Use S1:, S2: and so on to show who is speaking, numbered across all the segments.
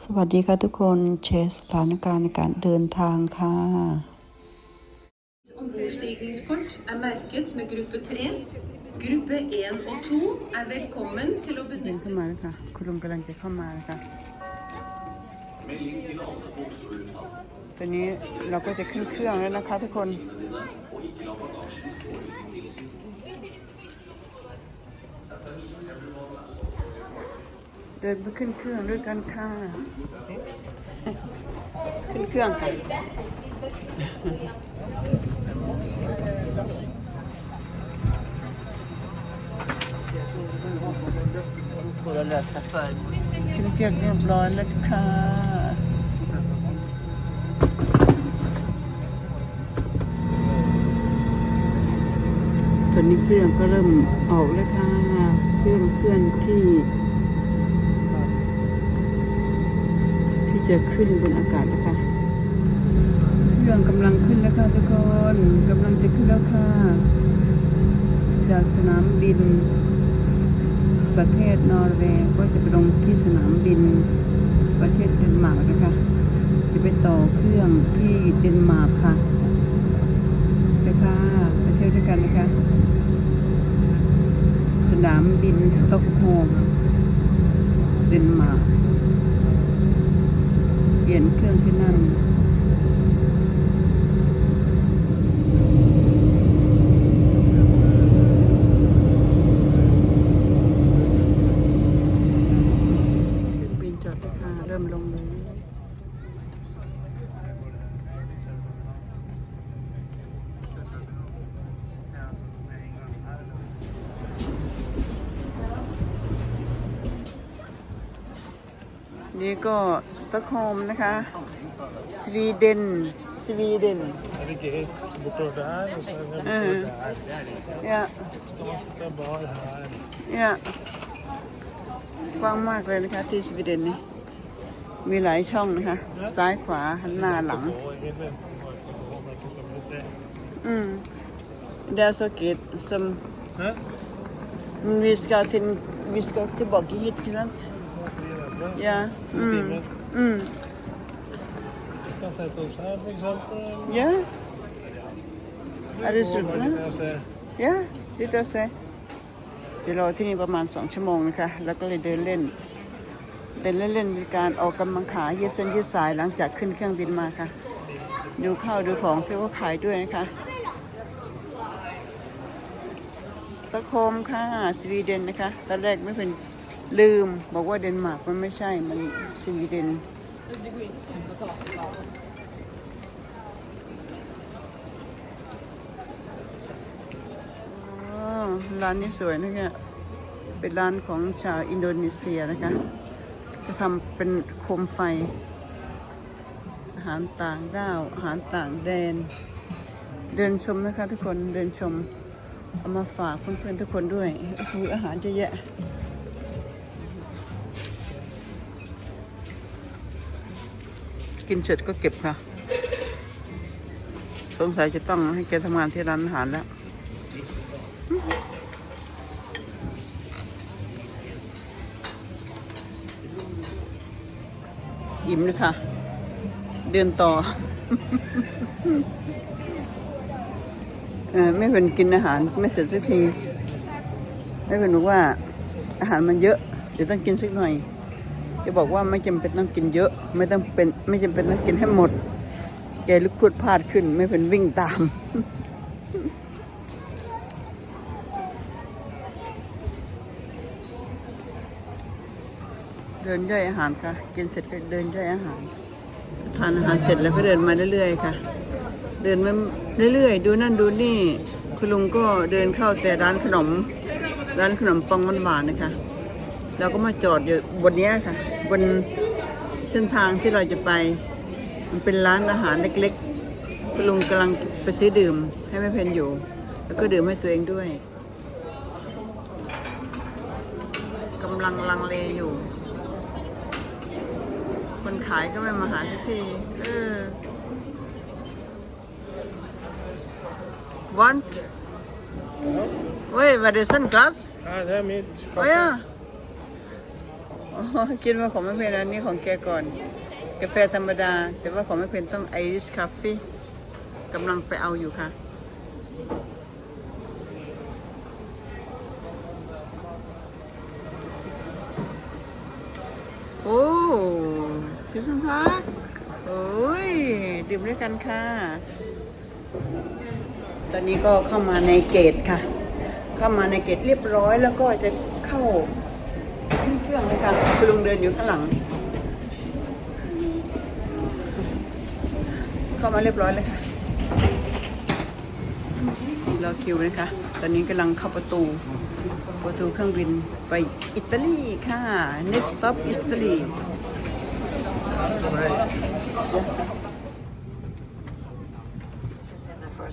S1: สวัสดีค่ะทุกคนเชสสถานการณ์ในการเดินทางค่ะ
S2: Omforstigningskort er merket med gruppe 3. Gruppe 1 og 2 er velkommen til å
S1: เดิน
S2: benytte
S1: เข้ามาแล้วค่ะคุณลุงกำลังจะเข้ามาแล้วค่ะตอนนี้เราก็จะขึ้นเครื่องแล้วนะคะทุกคน เดินไปขึ้นเครื่องด้วยกันค่ะ ขึ้นเครื่องค่ะขึ้นเครื่องเรียบร้อยแล้วค่ะ ตอนนี้เครื่องก็เริ่มออกแล้วค่ะเครื่องเคลื่อนที่ ที่จะขึ้นบนอากาศแล้วค่ะเครื่องกำลังขึ้นแล้วค่ะทุกคนกำลังจะขึ้นแล้วค่ะ จากสนามบิน ประเทศนอร์เวย์ก็จะไปลงที่สนามบินประเทศเดนมาร์กนะคะ จะไปต่อเครื่องที่เดนมาร์กค่ะไปค่ะไปเที่ยวด้วยกันนะคะ สนามบินสต็อกโฮล์มเดนมาร์ก ปลี่ยนเครื่องที่นั่น เครื่องบินจอดแล้วค่ะ เริ่มลงเลย นี่ก็สต็อกโฮล์มนะคะ สวีเดน สวีเดน
S3: Ja, Det ligger ett motor där och sen en
S1: Mm.
S3: motor där.
S1: เนี่ย
S3: Ska man sitta bar här.
S1: เนี่ยกว้างมากเลยนะคะที่สวีเดนนี่ มีหลายช่องนะคะ ซ้ายขวาหันหน้าหลัง
S3: På ingen varken som du säger.
S1: อืม Det er så gøy som
S3: Hæ?
S1: vi skal til Vi skal tilbake hit, ikke sant? Ja. Mm.
S3: Timen.
S1: Mm.
S3: Vi kan sätta oss här för exempel.
S1: Ja. Er det
S3: Gå
S1: sultne?
S3: lite och se.
S1: Ja, litt å se. จะรอที่นี่ประมาณสองชั่วโมงนะคะ แล้วก็เลยเดินเล่น เดินเล่นๆเป็นการออกกำลังขายืดเส้นยืดสายหลังจากขึ้นเครื่องบินมาค่ะ ดูข้าวดูของที่เขาขายด้วยนะคะสตอกโฮมค่ะ สวีเดนนะคะ ตอนแรกไม่เป็น ลืมบอกว่าเดนมาร์กมันไม่ใช่ มันสวีเดนร้านนี้สวยนะเนี่ยเป็นร้านของชาวอินโดนีเซียนะคะจะทำเป็นโคมไฟ อาหารต่างด้าวอาหารต่างแดน เดินชมนะคะทุกคนเดินชมเอามาฝากเพื่อนๆทุกคนด้วยโอ้โหอาหารเยอะแยะ กินเสร็จก็เก็บค่ะ สงสัยจะต้องให้แกทำงานที่ร้านอาหารแล้ว อิ่มเลยค่ะ เดินต่อเออไม่เป็นกินอาหารไม่เสร็จสักที ไม่เป็นบอกว่าอาหารมันเยอะ เดี๋ยวต้องกินสักหน่อย จะบอกว่าไม่จำเป็นต้องกินเยอะ ไม่ต้องเป็นไม่จำเป็นต้องกินให้หมด แกลุกพรวดพลาดขึ้น ไม่เป็นวิ่งตามเดินย่อยอาหารค่ะ กินเสร็จก็เดินย่อยอาหาร ทานอาหารเสร็จแล้วก็เดินมาเรื่อยๆค่ะ เดินมาเรื่อยๆ ดูนั่นดูนี่ คุณลุงก็เดินเข้าแต่ร้านขนม ร้านขนมปังหวานๆนะคะ เราก็มาจอดอยู่บนนี้ค่ะ บนเส้นทางที่เราจะไป มันเป็นร้านอาหารเล็กๆคุณลุงกำลังไปซื้อดื่มให้แม่เพนอยู่ แล้วก็ดื่มให้ตัวเองด้วยกำลังลังเลอยู่ คนขายก็ไม่มาหาสักทีเออ want wait where is sunglass
S3: Ja, det är mitt.
S1: oh ja อ๋อ คิดว่าของไม่เพนอันนี้ของแกก่อน กาแฟธรรมดา แต่ว่าของไม่เพนต้องไอริสคาเฟ่กำลังไปเอาอยู่ค่ะ โอ้ชิสันพักโอ้ย ดื่มด้วยกันค่ะ ตอนนี้ก็เข้ามาในเกตค่ะ เข้ามาในเกตเรียบร้อยแล้วก็จะเข้า รื่องเลยค่ะคุณลุงเดินอยู่ข้างหลัง เข้ามาเรียบร้อยเลยค่ะรอคิวนะคะ ตอนนี้กำลังเข้าประตู ประตูเครื่องบินไปอิตาลีค่ะ next stop อิตาลี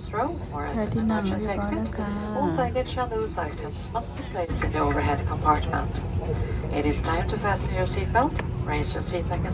S4: throw or as
S1: an
S4: emergency exit, all baggage and loose items must be placed in the overhead compartment. It is time to fasten your seatbelt, raise your seat
S1: back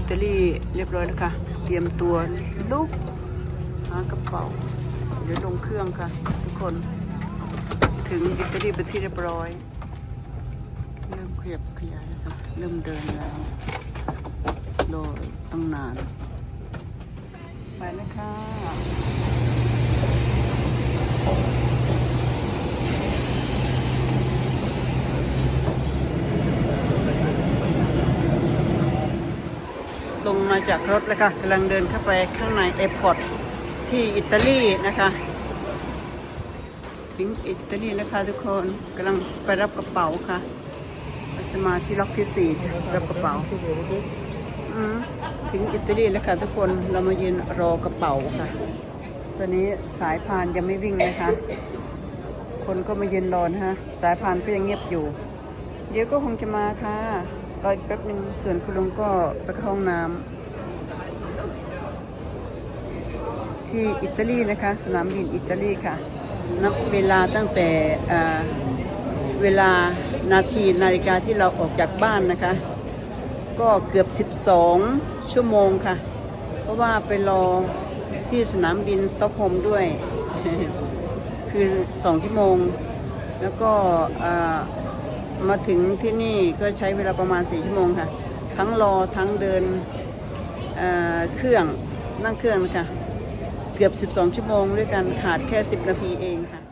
S1: อิตาลีเรียบร้อยแล้วค่ะ เตรียมตัวลุกหากระเป๋า เดี๋ยวลงเครื่องค่ะ ทุกคน ถึงอิตาลีเป็นที่เรียบร้อย เริ่มขยับขยายแล้วค่ะ เริ่มเดินแล้วรอตั้งนาน ไปแล้วค่ะ มาจากรถแล้วค่ะกำลังเดินเข้าไปข้างในแอร์พอร์ตที่อิตาลีนะคะ ถึงอิตาลีนะคะทุกคนกำลังไปรับกระเป๋าค่ะเราจะมาที่ล็อกที่สี่รับกระเป๋าถึงอิตาลีแล้วค่ะทุกคนเรามายืนรอกระเป๋าค่ะ ตอนนี้สายพานยังไม่วิ่งนะคะ คนก็มายืนรอนะฮะสายพานก็ยังเงียบอยู่ เดี๋ยวก็คงจะมาค่ะรออีกแป๊บหนึ่งส่วนคุณลุงก็ไปเข้าห้องน้ำ ที่อิตาลีนะคะ สนามบินอิตาลีค่ะนับเวลาตั้งแต่เวลานาทีนาฬิกาที่เราออกจากบ้านนะคะ ก็เกือบ 12 ชั่วโมงค่ะ เพราะว่าไปรอที่สนามบินสต็อกโฮมด้วย คือ 2 ชั่วโมง แล้วก็มาถึงที่นี่ก็ใช้เวลาประมาณ 4 ชั่วโมงค่ะ ทั้งรอทั้งเดินเอ่อเครื่องนั่งเครื่องนะคะ เกือบ 12 ชั่วโมงด้วยกันขาดแค่ 10 นาทีเองค่ะ